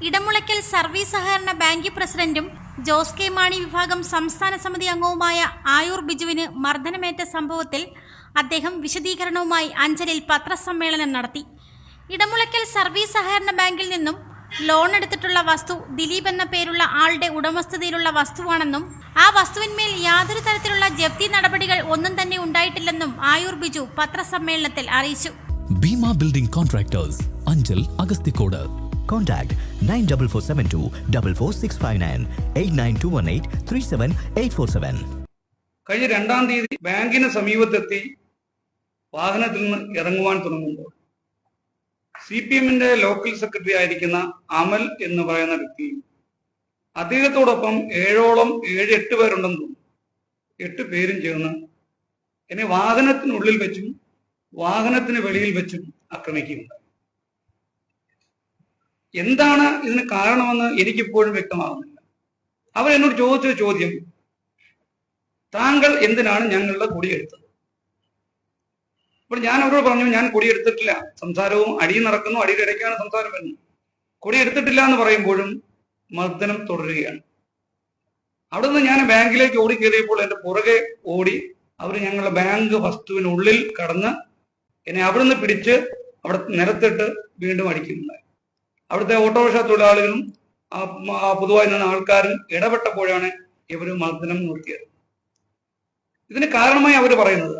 Edamulakkal service സഹകരണ bank പ്രസിഡന്റും Jose K Mani വിഭാഗം സംസ്ഥാന സമിതി അംഗവുമായ ആയൂർ ബിജുവിന് മർദ്ദനമേറ്റ സംഭവത്തിൽ അദ്ദേഹം വിശദീകരണവുമായി അഞ്ചലിൽ പത്രസമ്മേളനം നടത്തി. ഇടമുളയ്ക്കൽ സർവീസ് സഹകരണ ബാങ്കിൽ നിന്നും ലോൺ എടുത്തിട്ടുള്ള വസ്തു ദിലീപ് എന്ന പേരുള്ള ആളുടെ ഉടമസ്ഥതയിലുള്ള വസ്തുവാണെന്നും ആ വസ്തുവിന്മേൽ യാതൊരു തരത്തിലുള്ള ജപ്തി നടപടികൾ ഒന്നും തന്നെ ഉണ്ടായിട്ടില്ലെന്നും ആയൂർ ബിജു പത്രസമ്മേളനത്തിൽ അറിയിച്ചു. Bhima building contractors Anchal Agasthikode. Contact 94472 44659 89218 37847. കഴിഞ്ഞ രണ്ടാം തീയതി ബാങ്കിന് സമീപത്തെത്തി വാഹനത്തിൽ നിന്ന് ഇറങ്ങുവാൻ തുടങ്ങുമ്പോൾ സി പി എമ്മിന്റെ ലോക്കൽ സെക്രട്ടറി ആയിരിക്കുന്ന അമൽ എന്ന് പറയുന്ന വ്യക്തി അദ്ദേഹത്തോടൊപ്പം ഏഴോളം ഏഴ് എട്ട് പേരുണ്ടെന്ന് തോന്നുന്നു എട്ട് പേരും ചേർന്ന് എന്നെ വാഹനത്തിനുള്ളിൽ വെച്ചും വാഹനത്തിന് വെളിയിൽ വെച്ചും ആക്രമിക്കുകയുണ്ടായി എന്താണ് ഇതിന് കാരണമെന്ന് എനിക്കിപ്പോഴും വ്യക്തമാകുന്നില്ല അവർ എന്നോട് ചോദിച്ച ചോദ്യം താങ്കൾ എന്തിനാണ് ഞങ്ങളുടെ കൊടിയെടുത്തത് അപ്പോൾ ഞാൻ അവരോട് പറഞ്ഞു ഞാൻ കൊടിയെടുത്തിട്ടില്ല സംസാരവും അടിയിൽ നടക്കുന്നു അടിയുടെ ഇടയ്ക്കാണ് സംസാരം വരുന്നത്. കൊടിയെടുത്തിട്ടില്ല എന്ന് പറയുമ്പോഴും മർദ്ദനം തുടരുകയാണ്. അവിടെ നിന്ന് ഞാൻ ബാങ്കിലേക്ക് ഓടി കയറിയപ്പോൾ എന്റെ പുറകെ ഓടി അവർ ഞങ്ങളുടെ ബാങ്ക് വസ്തുവിനുള്ളിൽ കടന്ന് എന്നെ അവിടെ നിന്ന് പിടിച്ച് അവിടെ നിരത്തിട്ട് വീണ്ടും അടിക്കുന്നുണ്ടായി. അവിടുത്തെ ഓട്ടോറിക്ഷ തൊഴിലാളികളും ആ പൊതുവായി നിന്ന ആൾക്കാരും ഇടപെട്ടപ്പോഴാണ് ഇവർ മർദ്ദനം നിർത്തിയത്. ഇതിന് കാരണമായി അവർ പറയുന്നത്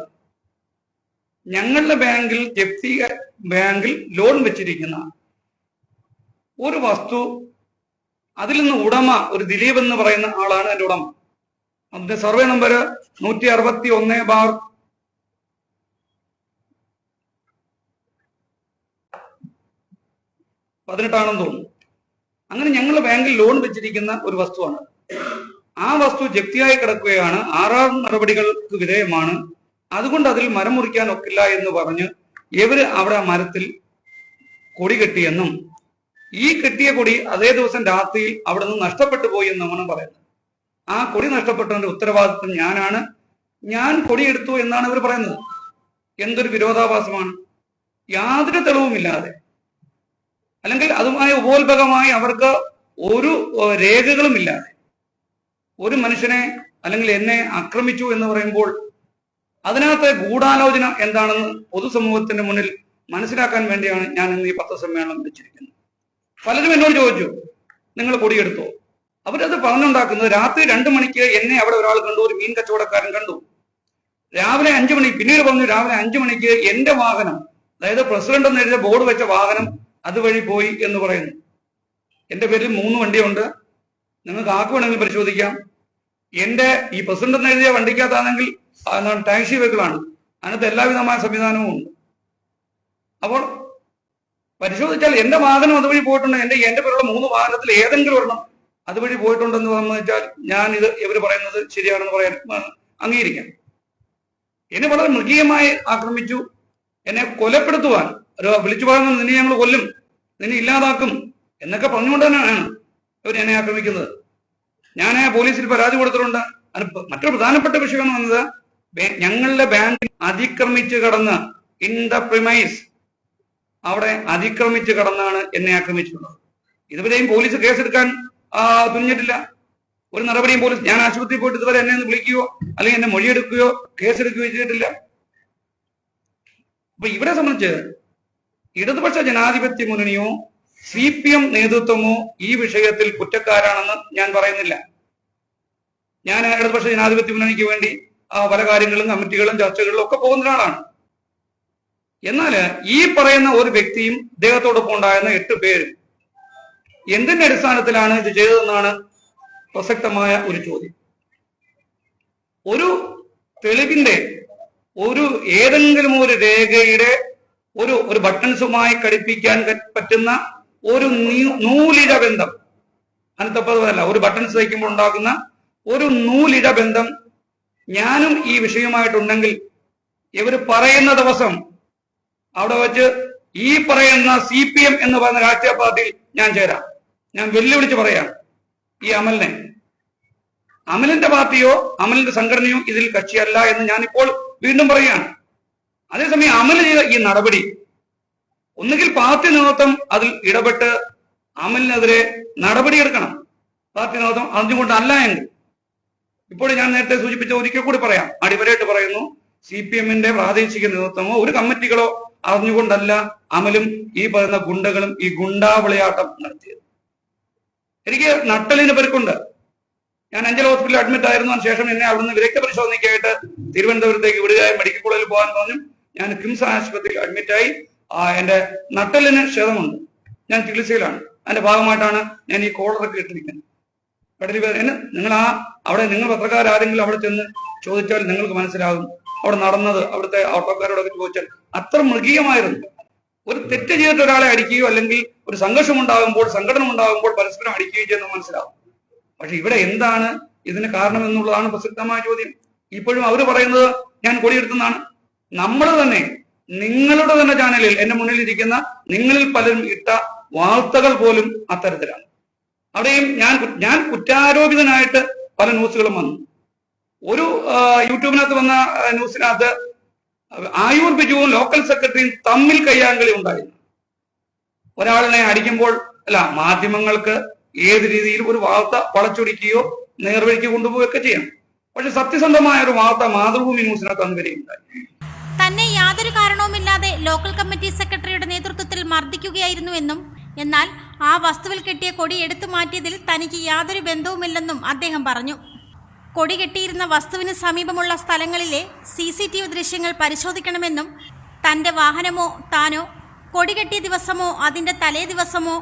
ഞങ്ങളുടെ ബാങ്കിൽ ജപ്തി ബാങ്കിൽ ലോൺ വെച്ചിരിക്കുന്ന ഒരു വസ്തു അതിൽ നിന്ന് ഉടമ ഒരു ദിലീപ് എന്ന് പറയുന്ന ആളാണ് എന്റെ ഉടമ. അതിന്റെ സർവേ നമ്പർ നൂറ്റി അറുപത്തി ഒന്ന് ബാർ പതിനെട്ടാണെന്ന് തോന്നുന്നു. അങ്ങനെ ഞങ്ങൾ ബാങ്കിൽ ലോൺ വെച്ചിരിക്കുന്ന ഒരു വസ്തുവാണ്. ആ വസ്തു ജപ്തിയായി കിടക്കുകയാണ്. ആറാം നടപടികൾക്ക് വിധേയമാണ്. അതുകൊണ്ട് അതിൽ മരം മുറിക്കാൻ ഒക്കില്ല എന്ന് പറഞ്ഞ് ഇവർ അവിടെ മരത്തിൽ കൊടി കെട്ടിയെന്നും ഈ കെട്ടിയ കൊടി അതേ ദിവസം രാത്രിയിൽ അവിടെ നിന്ന് നഷ്ടപ്പെട്ടു പോയി എന്നാണ് പറയുന്നത്. ആ കൊടി നഷ്ടപ്പെട്ടതിന്റെ ഉത്തരവാദിത്വം ഞാനാണ്. ഞാൻ കൊടി എടുത്തു എന്നാണ് ഇവർ പറയുന്നത്. എന്തൊരു വിരോധാഭാസമാണ്. യാതൊരു തെളിവുമില്ലാതെ അല്ലെങ്കിൽ അതുമായി ഉപോത്ഭകമായി അവർക്ക് ഒരു രേഖകളും രേഖകളുമില്ലാതെ ഒരു മനുഷ്യനെ അല്ലെങ്കിൽ എന്നെ ആക്രമിച്ചു എന്ന് പറയുമ്പോൾ അതിനകത്തെ ഗൂഢാലോചന എന്താണെന്ന് പൊതുസമൂഹത്തിന്റെ മുന്നിൽ മനസ്സിലാക്കാൻ വേണ്ടിയാണ് ഞാൻ ഇന്ന് ഈ പത്രസമ്മേളനം വെച്ചിരിക്കുന്നത് പലരും എന്നോട് ചോദിച്ചു നിങ്ങൾ കൊടിയെടുത്തോ? അവരത് പറഞ്ഞുണ്ടാക്കുന്നത് രാത്രി രണ്ടു മണിക്ക് എന്നെ അവിടെ ഒരാൾ കണ്ടു ഒരു മീൻ കച്ചവടക്കാരൻ കണ്ടു. രാവിലെ അഞ്ചു മണി പിന്നീട് പറഞ്ഞു രാവിലെ അഞ്ചു മണിക്ക് എന്റെ വാഹനം അതായത് പ്രസിഡന്റ് എന്ന് എഴുതിയ ബോർഡ് വെച്ച വാഹനം അതുവഴി പോയി എന്ന് പറയുന്നു. എന്റെ പേരിൽ മൂന്ന് വണ്ടിയുണ്ട്. നിങ്ങൾക്ക് ആർക്ക് വേണമെങ്കിൽ പരിശോധിക്കാം. എന്റെ ഈ പ്രസിഡന്റ് എഴുതിയ വണ്ടിക്കകത്താണെങ്കിൽ ടാക്സി വെഹിക്കിളാണ് അതിനകത്ത് എല്ലാവിധമായ സംവിധാനവും ഉണ്ട്. അപ്പോൾ പരിശോധിച്ചാൽ എന്റെ വാഹനം അതുവഴി പോയിട്ടുണ്ട്. എന്റെ എന്റെ പേരുള്ള മൂന്ന് വാഹനത്തിൽ ഏതെങ്കിലും ഒരെണ്ണം അതുവഴി പോയിട്ടുണ്ടെന്ന് സംബന്ധിച്ചാൽ ഞാൻ ഇത് ഇവർ പറയുന്നത് ശരിയാണെന്ന് പറയാൻ അംഗീകരിക്കാം. എന്നെ വളരെ മൃഗീയമായി ആക്രമിച്ചു. എന്നെ കൊലപ്പെടുത്തുവാൻ ഒരു വിളിച്ചു പറയുന്നത് നിന്നെ ഞങ്ങൾ കൊല്ലും നിന്നെ ഇല്ലാതാക്കും എന്നൊക്കെ പറഞ്ഞുകൊണ്ട് തന്നെയാണ് അവർ എന്നെ ആക്രമിക്കുന്നത്. ഞാൻ പോലീസിൽ പരാതി കൊടുത്തിട്ടുണ്ട്. മറ്റൊരു പ്രധാനപ്പെട്ട വിഷയം എന്ന് വന്നത് ഞങ്ങളുടെ ബാങ്ക് അതിക്രമിച്ച് കടന്ന് ഇൻ ദ പ്രിമൈസ് അവിടെ അതിക്രമിച്ച് കടന്നാണ് എന്നെ ആക്രമിച്ചിട്ടുള്ളത്. ഇതുവരെയും പോലീസ് കേസെടുക്കാൻ തുനിഞ്ഞിട്ടില്ല. ഒരു നടപടിയും പോലീസ് ഞാൻ ആശുപത്രിയിൽ പോയിട്ട് ഇതുവരെ എന്നെ ഒന്ന് വിളിക്കുകയോ അല്ലെങ്കിൽ എന്നെ മൊഴിയെടുക്കുകയോ കേസെടുക്കുകയോ ചെയ്തിട്ടില്ല. അപ്പൊ ഇവിടെ സംബന്ധിച്ച് ഇടതുപക്ഷ ജനാധിപത്യ മുന്നണിയോ സി പി എം നേതൃത്വമോ ഈ വിഷയത്തിൽ കുറ്റക്കാരാണെന്ന് ഞാൻ പറയുന്നില്ല. ഞാൻ ഇടതുപക്ഷ ജനാധിപത്യ മുന്നണിക്ക് വേണ്ടി പല കാര്യങ്ങളും കമ്മിറ്റികളും ചർച്ചകളിലും ഒക്കെ പോകുന്ന ഒരാളാണ്. എന്നാൽ ഈ പറയുന്ന ഒരു വ്യക്തിയും ഇദ്ദേഹത്തോടൊപ്പം ഉണ്ടായിരുന്ന എട്ട് പേരും എന്തിന്റെ അടിസ്ഥാനത്തിലാണ് ഇത് ചെയ്തതെന്നാണ് പ്രസക്തമായ ഒരു ചോദ്യം. ഒരു തെളിവിന്റെ ഒരു ഏതെങ്കിലും ഒരു രേഖയുടെ ഒരു ഒരു ബട്ടൺസുമായി ഘടിപ്പിക്കാൻ പറ്റുന്ന ഒരു നൂലിഴ ബന്ധം. അനന്തപ്പതല്ല ഒരു ബട്ടൺസ് തയ്ക്കുമ്പോൾ ഉണ്ടാകുന്ന ഒരു നൂലിഴ ബന്ധം ഞാനും ഈ വിഷയമായിട്ടുണ്ടെങ്കിൽ ഇവർ പറയുന്ന ദിവസം അവിടെ വെച്ച് ഈ പറയുന്ന സി പി എം എന്ന് പറയുന്ന രാഷ്ട്രീയ പാർട്ടിയിൽ ഞാൻ ചേരാം. ഞാൻ വെല്ലുവിളിച്ച് പറയാം ഈ അമലിനെ. അമലിന്റെ പാർട്ടിയോ അമലിന്റെ സംഘടനയോ ഇതിൽ കക്ഷിയല്ല എന്ന് ഞാനിപ്പോൾ വീണ്ടും പറയുകയാണ്. അതേസമയം അമൽ ചെയ്ത ഈ നടപടി ഒന്നുകിൽ പാർട്ടി നേതൃത്വം അതിൽ ഇടപെട്ട് അമലിനെതിരെ നടപടിയെടുക്കണം പാർട്ടി നേതൃത്വം അറിഞ്ഞുകൊണ്ടല്ല എങ്കിൽ. ഇപ്പോൾ ഞാൻ നേരത്തെ സൂചിപ്പിച്ച ഒരിക്കൽ കൂടി പറയാം. അടിവരായിട്ട് പറയുന്നു സി പി എമ്മിന്റെ പ്രാദേശിക നേതൃത്വമോ ഒരു കമ്മിറ്റികളോ അറിഞ്ഞുകൊണ്ടല്ല അമലും ഈ പറയുന്ന ഗുണ്ടകളും ഈ ഗുണ്ടാ വിളയാട്ടം നടത്തിയത്. എനിക്ക് നട്ടലിന് പെരുക്കുണ്ട്. ഞാൻ അഞ്ചൽ ഹോസ്പിറ്റലിൽ അഡ്മിറ്റ് ആയിരുന്നു അതിനുശേഷം എന്നെ അവിടുന്ന് വിദഗ്ധ പരിശോധനയ്ക്കായിട്ട് തിരുവനന്തപുരത്തേക്ക് വിടുകയായി മെഡിക്കൽ കോളേജിൽ പോകാൻ പറഞ്ഞു. ഞാൻ കിംസ് ആശുപത്രിയിൽ അഡ്മിറ്റായി എന്റെ നട്ടലിന് ക്ഷതമുണ്ട്. ഞാൻ ചികിത്സയിലാണ്. അതിന്റെ ഭാഗമായിട്ടാണ് ഞാൻ ഈ കോളറൊക്കെ ഇട്ടിരിക്കുന്നത്. കടലി വേദന. നിങ്ങൾ ആ അവിടെ നിങ്ങൾ പത്രക്കാർ ആരെങ്കിലും അവിടെ ചെന്ന് ചോദിച്ചാൽ നിങ്ങൾക്ക് മനസ്സിലാകും. അവിടെ നടന്നത് അവിടുത്തെ ഓട്ടോക്കാരോടൊക്കെ ചോദിച്ചാൽ അത്ര മൃഗീയമായിരുന്നു. ഒരു തെറ്റ് ചെയ്തിട്ട് ഒരാളെ അടിക്കുകയോ അല്ലെങ്കിൽ ഒരു സംഘർഷം ഉണ്ടാകുമ്പോൾ സംഘടന ഉണ്ടാകുമ്പോൾ പരസ്പരം അടിക്കുകയോ ചെയ്യുന്നത് മനസ്സിലാവും. പക്ഷെ ഇവിടെ എന്താണ് ഇതിന് കാരണം എന്നുള്ളതാണ് പ്രസക്തമായ ചോദ്യം. ഇപ്പോഴും അവർ പറയുന്നത് ഞാൻ കൊടിയെടുത്തെന്നാണ്. നമ്മൾ തന്നെ നിങ്ങളുടെ തന്നെ ചാനലിൽ എന്റെ മുന്നിൽ ഇരിക്കുന്ന നിങ്ങളിൽ പലരും ഇട്ട വാർത്തകൾ പോലും അത്തരത്തിലാണ്. അവിടെയും ഞാൻ ഞാൻ കുറ്റാരോപിതനായിട്ട് പല ന്യൂസുകളും വന്നു. ഒരു യൂട്യൂബിനകത്ത് വന്ന ന്യൂസിനകത്ത് ആയൂർ ബിജുവും ലോക്കൽ സെക്രട്ടറിയും തമ്മിൽ കയ്യാങ്കളി ഉണ്ടായിരുന്നു. ഒരാളിനെ അടിക്കുമ്പോൾ അല്ല മാധ്യമങ്ങൾക്ക് ഏത് രീതിയിൽ ഒരു വാർത്ത വളച്ചൊടിക്കുകയോ നേർവഴിക്ക് കൊണ്ടുപോവുകയൊക്കെ ചെയ്യാം. പക്ഷെ സത്യസന്ധമായ ഒരു വാർത്ത മാതൃഭൂമി ന്യൂസിനകത്ത് അന്ന് വരെ ഉണ്ടായി തന്നെ യാതൊരു കാരണവുമില്ലാതെ ലോക്കൽ കമ്മിറ്റി സെക്രട്ടറിയുടെ നേതൃത്വത്തിൽ മർദ്ദിക്കുകയായിരുന്നുവെന്നും എന്നാൽ ആ വസ്തുവിൽ കെട്ടിയ കൊടി എടുത്തു മാറ്റിയതിൽ തനിക്ക് യാതൊരു ബന്ധവുമില്ലെന്നും അദ്ദേഹം പറഞ്ഞു. കൊടി കെട്ടിയിരുന്ന വസ്തുവിന് സമീപമുള്ള സ്ഥലങ്ങളിലെ സി സി ടി വി ദൃശ്യങ്ങൾ പരിശോധിക്കണമെന്നും തന്റെ വാഹനമോ താനോ കൊടി കെട്ടിയ ദിവസമോ അതിന്റെ തലേ ദിവസമോ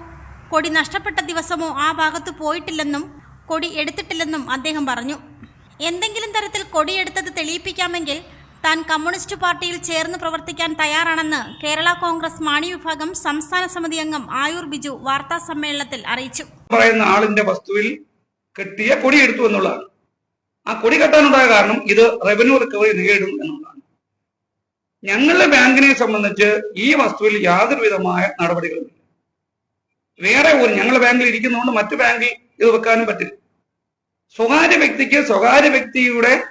കൊടി നഷ്ടപ്പെട്ട ദിവസമോ ആ ഭാഗത്ത് പോയിട്ടില്ലെന്നും കൊടി എടുത്തിട്ടില്ലെന്നും അദ്ദേഹം പറഞ്ഞു. എന്തെങ്കിലും തരത്തിൽ കൊടിയെടുത്തത് തെളിയിപ്പിക്കാമെങ്കിൽ താൻ കമ്മ്യൂണിസ്റ്റ് പാർട്ടിയിൽ ചേർന്ന് പ്രവർത്തിക്കാൻ തയ്യാറാണെന്ന് കേരള കോൺഗ്രസ് മാണി വിഭാഗം സംസ്ഥാന സമിതി അംഗം ആയൂർ ബിജു വാർത്താ സമ്മേളനത്തിൽ അറിയിച്ചു. പറയുന്ന ആളിന്റെ വസ്തുവിൽ കെട്ടിയ കൊടി എടുത്തു എന്നുള്ളതാണ്. ആ കൊടി കെട്ടാനുണ്ടായ കാരണം ഇത് റവന്യൂ റിക്കവറി നേടും എന്നുള്ളതാണ്. ഞങ്ങളുടെ ബാങ്കിനെ സംബന്ധിച്ച് ഈ വസ്തുവിൽ യാതൊരു വിധമായ നടപടികളുമില്ല. വേറെ ഒരു ഞങ്ങളുടെ ബാങ്കിൽ ഇരിക്കുന്നതുകൊണ്ട് മറ്റു ബാങ്കിൽ ഇത് വെക്കാനും പറ്റില്ല. സ്വകാര്യ വ്യക്തിക്ക് സ്വകാര്യ വ്യക്തിയുടെ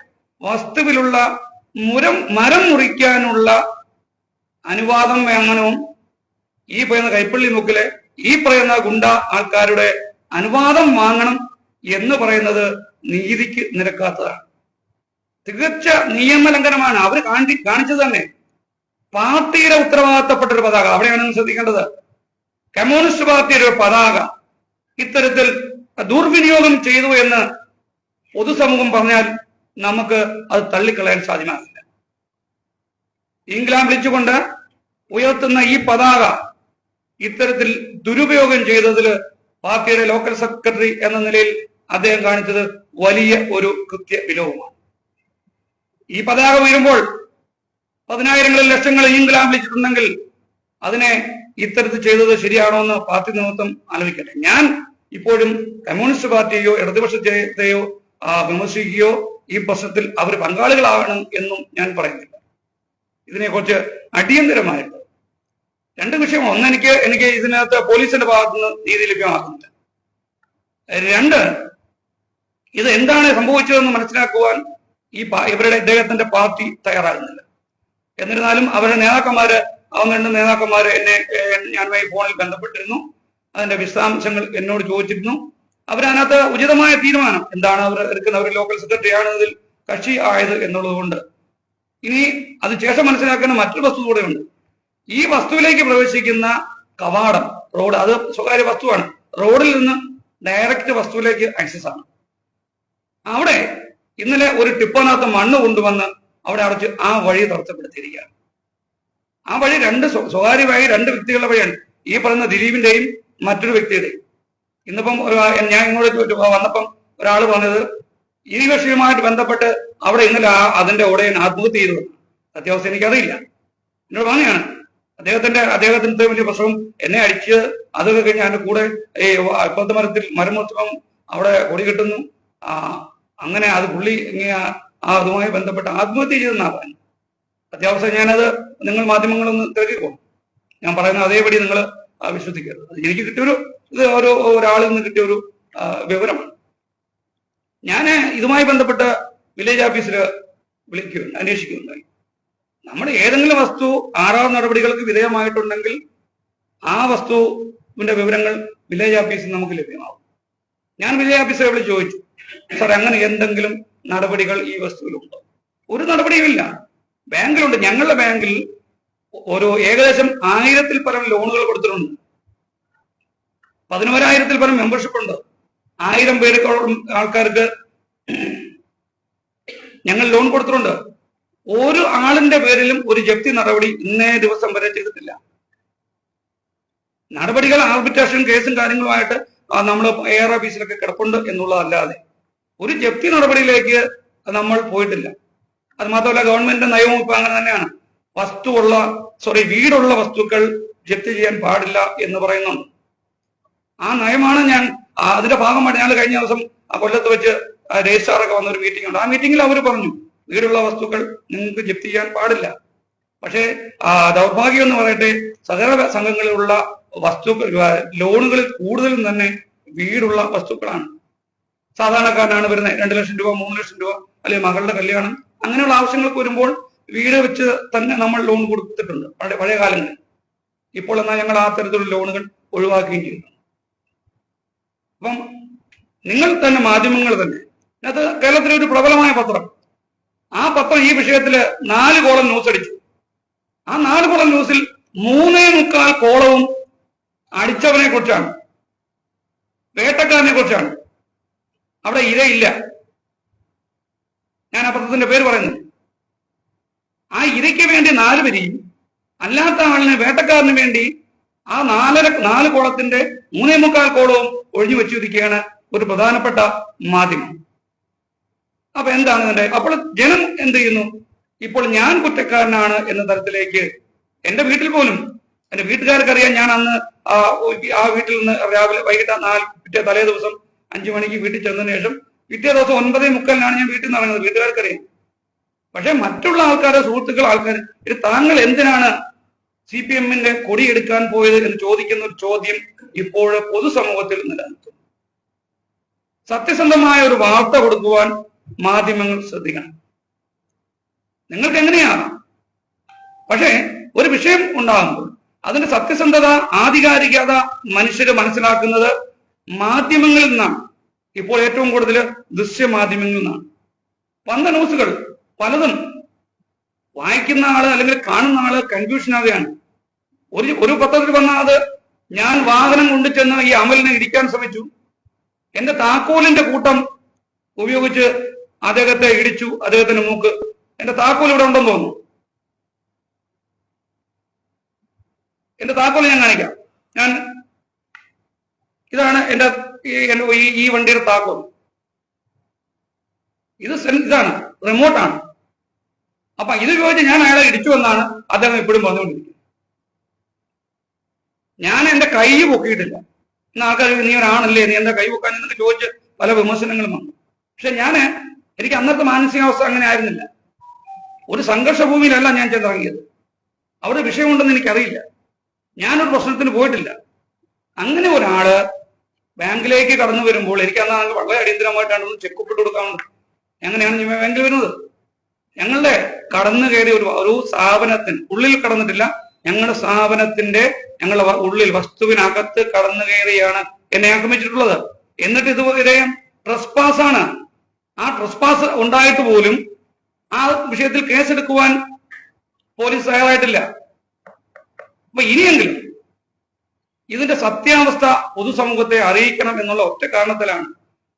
വസ്തുവിലുള്ള മുരം മരം മുറിക്കാനുള്ള അനുവാദം വാങ്ങണവും ഈ പറയുന്ന കൈപ്പള്ളി മുക്കിലെ ഈ പറയുന്ന ഗുണ്ട ആൾക്കാരുടെ അനുവാദം വാങ്ങണം എന്ന് പറയുന്നത് നീതിക്ക് നിരക്കാത്തതാണ്. തികച്ച നിയമലംഘനമാണ്. അവർ കാണി കാണിച്ചത് തന്നെ. പാർട്ടിയുടെ ഉത്തരവാദിത്തപ്പെട്ട ഒരു പതാക. അവിടെയാണ് ശ്രദ്ധിക്കേണ്ടത്. കമ്മ്യൂണിസ്റ്റ് പാർട്ടിയുടെ ഒരു പതാക ഇത്തരത്തിൽ ദുർവിനിയോഗം ചെയ്തു എന്ന് പൊതുസമൂഹം പറഞ്ഞാൽ നമുക്ക് അത് തള്ളിക്കളയാൻ സാധ്യമാകില്ല. ഇംഗ്ലാം വിളിച്ചുകൊണ്ട് ഉയർത്തുന്ന ഈ പതാക ഇത്തരത്തിൽ ദുരുപയോഗം ചെയ്തതിൽ പാർട്ടിയുടെ ലോക്കൽ സെക്രട്ടറി എന്ന നിലയിൽ അദ്ദേഹം കാണിച്ചത് വലിയ ഒരു കൃത്യ വിലോപമാണ് ഈ പതാക ഉയരുമ്പോൾ പതിനായിരങ്ങളിൽ ലക്ഷങ്ങൾ ഇംഗ്ലാം വിളിച്ചിട്ടുണ്ടെങ്കിൽ അതിനെ ഇത്തരത്തിൽ ചെയ്തത് ശരിയാണോ എന്ന് പാർട്ടി നേതൃത്വം ആലോചിക്കട്ടെ. ഞാൻ ഇപ്പോഴും കമ്മ്യൂണിസ്റ്റ് പാർട്ടിയെയോ ഇടതുപക്ഷത്തെയോ വിമർശിക്കുകയോ ഈ പ്രശ്നത്തിൽ അവർ പങ്കാളികളാകണം എന്നും ഞാൻ പറയുന്നില്ല. ഇതിനെക്കുറിച്ച് അടിയന്തരമായിട്ട് രണ്ട് വിഷയം. ഒന്ന് എനിക്ക് എനിക്ക് ഇതിനകത്ത് പോലീസിന്റെ ഭാഗത്ത് നിന്ന് നീതി ലഭ്യമാക്കുന്നില്ല. രണ്ട് ഇത് എന്താണ് സംഭവിച്ചതെന്ന് മനസ്സിലാക്കുവാൻ ഈ ഇവരുടെ ഇദ്ദേഹത്തിന്റെ പാർട്ടി തയ്യാറാകുന്നില്ല. എന്നിരുന്നാലും അവരുടെ നേതാക്കന്മാര് അവൻ രണ്ട് നേതാക്കന്മാര് എന്നെ ഞാനുമായി ഫോണിൽ ബന്ധപ്പെട്ടിരുന്നു. അതിന്റെ വിശദാംശങ്ങൾ എന്നോട് ചോദിച്ചിരുന്നു. അവരതിനകത്ത് ഉചിതമായ തീരുമാനം എന്താണ് അവർ എടുക്കുന്നത്? അവർ ലോക്കൽ സെക്രട്ടറി ആണ് കക്ഷി ആയത് എന്നുള്ളതുകൊണ്ട് ഇനി അത് ശേഷം മനസ്സിലാക്കുന്ന മറ്റൊരു വസ്തു കൂടെയുണ്ട് ഈ വസ്തുവിലേക്ക് പ്രവേശിക്കുന്ന കവാടം റോഡ് അത് സ്വകാര്യ വസ്തുവാണ്. റോഡിൽ നിന്ന് ഡയറക്റ്റ് വസ്തുവിലേക്ക് ആക്സസ് ആണ്. അവിടെ ഇന്നലെ ഒരു ടിപ്പറിനകത്ത് മണ്ണ് കൊണ്ടുവന്ന് അവിടെ അടച്ച് ആ വഴി തടസ്സപ്പെടുത്തിയിരിക്കുകയാണ്. ആ വഴി രണ്ട് സ്വകാര്യമായി രണ്ട് വ്യക്തികളുടെ വഴിയാണ്. ഈ പറയുന്ന ദിലീപിന്റെയും മറ്റൊരു വ്യക്തിയുടെയും. ഇന്നിപ്പം ഞാൻ ഇങ്ങോട്ട് വന്നപ്പം ഒരാൾ പറഞ്ഞത് ഈ വിഷയവുമായിട്ട് ബന്ധപ്പെട്ട് അവിടെ ഇന്നലെ അതിന്റെ ഉടയൻ ആത്മഹത്യ ചെയ്തു. സത്യാവസ്ഥ എനിക്കറിയില്ല. എന്നോട് പറഞ്ഞാണ് അദ്ദേഹത്തിന്റെ അദ്ദേഹത്തിന്റെ വലിയ പ്രശ്നം എന്നെ അടിച്ച് അതൊക്കെ കഴിഞ്ഞ് അതിന്റെ കൂടെ ഈ ഇപ്പോഴത്തെ മരത്തിൽ മരം മുറിച്ചപ്പം അവിടെ കൊടി കിട്ടുന്നു. അങ്ങനെ അത് പുള്ളി ഇങ്ങനെ ആ അതുമായി ബന്ധപ്പെട്ട് ആത്മഹത്യ ചെയ്തെന്നാ പറഞ്ഞു അത്യാവശ്യം ഞാനത് നിങ്ങൾ മാധ്യമങ്ങളൊന്ന് തിരക്കിക്കോ ഞാൻ പറയുന്ന അതേപടി നിങ്ങൾ വിശ്വസിക്കരുത് എനിക്ക് കിട്ടിയൊരു ഇത് ഓരോ ഒരാളിൽ നിന്ന് കിട്ടിയ ഒരു വിവരമാണ്. ഞാൻ ഇതുമായി ബന്ധപ്പെട്ട് വില്ലേജ് ഓഫീസിൽ വിളിക്കുകയും അന്വേഷിക്കുകയുണ്ടായി നമ്മൾ ഏതെങ്കിലും വസ്തു ആറാറ് നടപടികൾക്ക് വിധേയമായിട്ടുണ്ടെങ്കിൽ ആ വസ്തുവിന്റെ വിവരങ്ങൾ വില്ലേജ് ഓഫീസിൽ നമുക്ക് ലഭ്യമാകും. ഞാൻ വില്ലേജ് ഓഫീസറെ വിളിച്ച് ചോദിച്ചു സാർ അങ്ങനെ എന്തെങ്കിലും നടപടികൾ ഈ വസ്തുവിലുണ്ടോ? ഒരു നടപടിയുമില്ല ബാങ്കിലുണ്ട്. ഞങ്ങളുടെ ബാങ്കിൽ ഒരു ഏകദേശം ആയിരത്തിൽ പരം ലോണുകൾ കൊടുത്തിട്ടുണ്ട്. പതിനോരായിരത്തിൽ പരം മെമ്പർഷിപ്പ് ഉണ്ട്. ആയിരം പേർക്കോളം ആൾക്കാർക്ക് ഞങ്ങൾ ലോൺ കൊടുത്തിട്ടുണ്ട്. ഒരു ആളിന്റെ പേരിലും ഒരു ജപ്തി നടപടി ഇന്നേ ദിവസം വരെ ചെയ്തിട്ടില്ല. നടപടികൾ ആർബിട്രേഷൻ കേസും കാര്യങ്ങളുമായിട്ട് നമ്മൾ എ ആർ ഓഫീസിലൊക്കെ കിടപ്പുണ്ട് എന്നുള്ളതല്ലാതെ ഒരു ജപ്തി നടപടിയിലേക്ക് നമ്മൾ പോയിട്ടില്ല. അത് മാത്രമല്ല ഗവൺമെന്റിന്റെ നയവും ഇപ്പൊ അങ്ങനെ തന്നെയാണ്. വസ്തുവുള്ള സോറി വീടുള്ള വസ്തുക്കൾ ജപ്തി ചെയ്യാൻ പാടില്ല എന്ന് പറയുന്നുണ്ട്. ആ നയമാണ് ഞാൻ അതിന്റെ ഭാഗമായിട്ട് ഞങ്ങൾ കഴിഞ്ഞ ദിവസം കൊല്ലത്ത് വെച്ച് രജിസ്ട്രാറൊക്കെ വന്ന ഒരു മീറ്റിംഗ് ഉണ്ട്. ആ മീറ്റിംഗിൽ അവർ പറഞ്ഞു വീടുള്ള വസ്തുക്കൾ നിങ്ങൾക്ക് ജപ്തി ചെയ്യാൻ പാടില്ല. പക്ഷേ ദൗർഭാഗ്യം എന്ന് പറയട്ടെ സഹകരണ സംഘങ്ങളിലുള്ള വസ്തുക്കൾ ലോണുകളിൽ കൂടുതലും തന്നെ വീടുള്ള വസ്തുക്കളാണ്. സാധാരണക്കാരനാണ് വരുന്നത് രണ്ട് ലക്ഷം രൂപ മൂന്ന് ലക്ഷം രൂപ അല്ലെങ്കിൽ മകളുടെ കല്യാണം അങ്ങനെയുള്ള ആവശ്യങ്ങൾക്ക് വരുമ്പോൾ വീട് വെച്ച് തന്നെ നമ്മൾ ലോൺ കൊടുത്തിട്ടുണ്ട്. പഴയ പഴയ കാലങ്ങളിൽ. ഇപ്പോൾ എന്നാൽ ഞങ്ങൾ ആ തരത്തിലുള്ള ലോണുകൾ ഒഴിവാക്കുകയും ചെയ്യുന്നു. അപ്പം നിങ്ങൾ തന്നെ മാധ്യമങ്ങൾ തന്നെ അത് കേരളത്തിലെ ഒരു പ്രബലമായ പത്രം. ആ പത്രം ഈ വിഷയത്തിൽ നാല് കോളം ന്യൂസ് അടിച്ചു. ആ നാല് കോളം ന്യൂസിൽ മൂന്നേ മുക്കാൽ കോളവും അടിച്ചവനെ കുറിച്ചാണ്. വേട്ടക്കാരനെ കുറിച്ചാണ്. അവിടെ ഇരയില്ല. ഞാൻ ആ പത്രത്തിന്റെ പേര് പറയുന്നു. ആ ഇരയ്ക്ക് വേണ്ടി നാല് വരിയും അല്ലാത്ത ആളിനെ വേട്ടക്കാരന് വേണ്ടി ആ നാലര നാല് കോളത്തിന്റെ മൂന്നേ മുക്കാൽ കോളവും ഒഴിഞ്ഞു വെച്ചിരിക്കുകയാണ് ഒരു പ്രധാനപ്പെട്ട മാധ്യമം. അപ്പൊ എന്താണ് ഇതിന്റെ? അപ്പോൾ ജനം എന്ത് ചെയ്യുന്നു? ഇപ്പോൾ ഞാൻ കുറ്റക്കാരനാണ് എന്ന തരത്തിലേക്ക് എന്റെ വീട്ടിൽ പോലും എന്റെ വീട്ടുകാർക്കറിയാം ഞാൻ അന്ന് ആ വീട്ടിൽ നിന്ന് രാവിലെ വൈകിട്ട് നാല് പിറ്റേ തലേ ദിവസം അഞ്ചു മണിക്ക് വീട്ടിൽ ചെന്നതിന് ശേഷം പിറ്റേ ദിവസം ഒൻപതേ മുക്കാലിനാണ് ഞാൻ വീട്ടിൽ നിന്ന് ഇറങ്ങുന്നത്. വീട്ടുകാർക്കറിയാം. പക്ഷെ മറ്റുള്ള ആൾക്കാരെ സുഹൃത്തുക്കൾ ആൾക്കാർ ഇത് താങ്കൾ എന്തിനാണ് സി പി എമ്മിന്റെ കൊടിയെടുക്കാൻ പോയത് എന്ന് ചോദിക്കുന്ന ഒരു ചോദ്യം ഇപ്പോൾ പൊതുസമൂഹത്തിൽ നിലനിൽക്കുന്നു. സത്യസന്ധമായ ഒരു വാർത്ത കൊടുക്കുവാൻ മാധ്യമങ്ങൾ ശ്രദ്ധിക്കണം. നിങ്ങൾക്ക് എങ്ങനെയാണ് പക്ഷേ ഒരു വിഷയം ഉണ്ടാകുമ്പോൾ അതിന്റെ സത്യസന്ധത ആധികാരികത മനുഷ്യര് മനസ്സിലാക്കുന്നത് മാധ്യമങ്ങളിൽ നിന്നാണ്. ഇപ്പോൾ ഏറ്റവും കൂടുതൽ ദൃശ്യമാധ്യമങ്ങളിൽ നിന്നാണ്. വന്ന ന്യൂസുകൾ പലതും വായിക്കുന്ന ആൾ അല്ലെങ്കിൽ കാണുന്ന ആൾ കൺഫ്യൂഷൻ ആവുകയാണ്. ഒരു ഒരു പത്രത്തിൽ വന്നാൽ അത് ഞാൻ വാഹനം കൊണ്ടു ചെന്ന് ഈ അമലിനെ ഇടിക്കാൻ ശ്രമിച്ചു. എന്റെ താക്കോലിന്റെ കൂട്ടം ഉപയോഗിച്ച് അദ്ദേഹത്തെ ഇടിച്ചു അദ്ദേഹത്തിന്റെ മൂക്ക്. എന്റെ താക്കോൽ ഇവിടെ ഉണ്ടെന്ന് തോന്നുന്നു. എന്റെ താക്കോൽ ഞാൻ കാണിക്കാം. ഞാൻ ഇതാണ് എന്റെ ഈ- വണ്ടിയുടെ താക്കോൽ. ഇത് ഇതാണ് റിമോട്ടാണ് അപ്പൊ ഇത് ചോദിച്ച് ഞാൻ അയാളെ ഇടിച്ചു എന്നാണ് അദ്ദേഹം ഇപ്പോഴും വന്നുകൊണ്ടിരിക്കുന്നത്. ഞാൻ എന്റെ കൈ പൊക്കിയിട്ടില്ല. ഇന്ന് ആൾക്കാർ നീ ഒരാണല്ലേ നീ എന്താ കൈ പൊക്കാൻ? എന്നൊക്കെ ചോദിച്ച് പല വിമർശനങ്ങളും വന്നു. പക്ഷെ ഞാൻ എനിക്ക് അന്നത്തെ മാനസികാവസ്ഥ അങ്ങനെ ആയിരുന്നില്ല. ഒരു സംഘർഷ ഭൂമിയിലല്ല ഞാൻ ചെന്നിറങ്ങിയത്. അവിടെ വിഷയമുണ്ടെന്ന് എനിക്കറിയില്ല. ഞാനൊരു പ്രശ്നത്തിന് പോയിട്ടില്ല. അങ്ങനെ ഒരാൾ ബാങ്കിലേക്ക് കടന്നു വരുമ്പോൾ എനിക്ക് അന്ന് വളരെ അടിയന്തരമായിട്ടാണ് ചെക്ക് ഒപ്പിട്ട് കൊടുക്കാറുണ്ട് എങ്ങനെയാണ് ഞാൻ ബാങ്കിൽ വരുന്നത്? ഞങ്ങളുടെ കടന്നു കയറിയ ഒരു ഒരു സ്ഥാപനത്തിന് ഉള്ളിൽ കടന്നിട്ടില്ല. ഞങ്ങളുടെ സ്ഥാപനത്തിന്റെ ഞങ്ങളുടെ ഉള്ളിൽ വസ്തുവിനകത്ത് കടന്നു കയറിയാണ് എന്നെ ആക്രമിച്ചിട്ടുള്ളത്. എന്നിട്ട് ഇതുവരെ ട്രസ്പാസ് ആണ്. ആ ട്രസ്പാസ് ഉണ്ടായിട്ട് പോലും ആ വിഷയത്തിൽ കേസെടുക്കുവാൻ പോലീസ് തയ്യാറായിട്ടില്ല. അപ്പൊ ഇനിയെങ്കിലും ഇതിന്റെ സത്യാവസ്ഥ പൊതുസമൂഹത്തെ അറിയിക്കണം എന്നുള്ള ഒറ്റ കാരണത്തിലാണ്.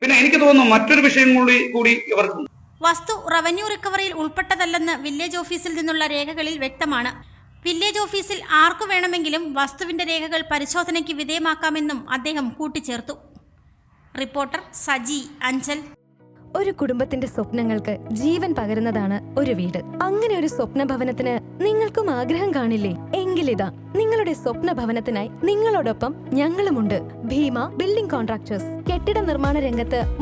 പിന്നെ എനിക്ക് തോന്നുന്നു മറ്റൊരു വിഷയം കൂടി കൂടി ഇവർക്കുണ്ട്. വസ്തു റവന്യൂ റിക്കവറിയിൽ ഉൾപ്പെട്ടതല്ലെന്ന് വില്ലേജ് ഓഫീസിൽ നിന്നുള്ള രേഖകളിൽ വ്യക്തമാണ്. വില്ലേജ് ഓഫീസിൽ ആർക്കു വേണമെങ്കിലും വസ്തുവിന്റെ രേഖകൾ പരിശോധനയ്ക്ക് വിധേയമാക്കാമെന്നും അദ്ദേഹം കൂട്ടിച്ചേർത്തു. റിപ്പോർട്ടർ സജി അഞ്ചൽ. ഒരു കുടുംബത്തിന്റെ സ്വപ്നങ്ങൾക്ക് ജീവൻ പകരുന്നതാണ് ഒരു വീട്. അങ്ങനെ ഒരു സ്വപ്ന ഭവനത്തിന് നിങ്ങൾക്കും ആഗ്രഹം കാണില്ലേ? എങ്കിലിതാ നിങ്ങളുടെ സ്വപ്ന ഭവനത്തിനായി നിങ്ങളോടൊപ്പം ഞങ്ങളുമുണ്ട്. Bhima building contractors. കെട്ടിട നിർമ്മാണ രംഗത്ത്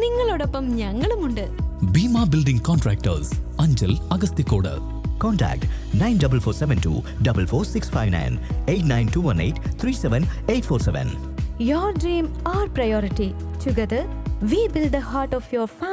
നിങ്ങളോടൊപ്പം ഞങ്ങളുമുണ്ട് Bhima building contractors Anchal Agasthikode Contact 94472 44659 89218 37847. Your dream, our priority. Together, we build the heart of your family.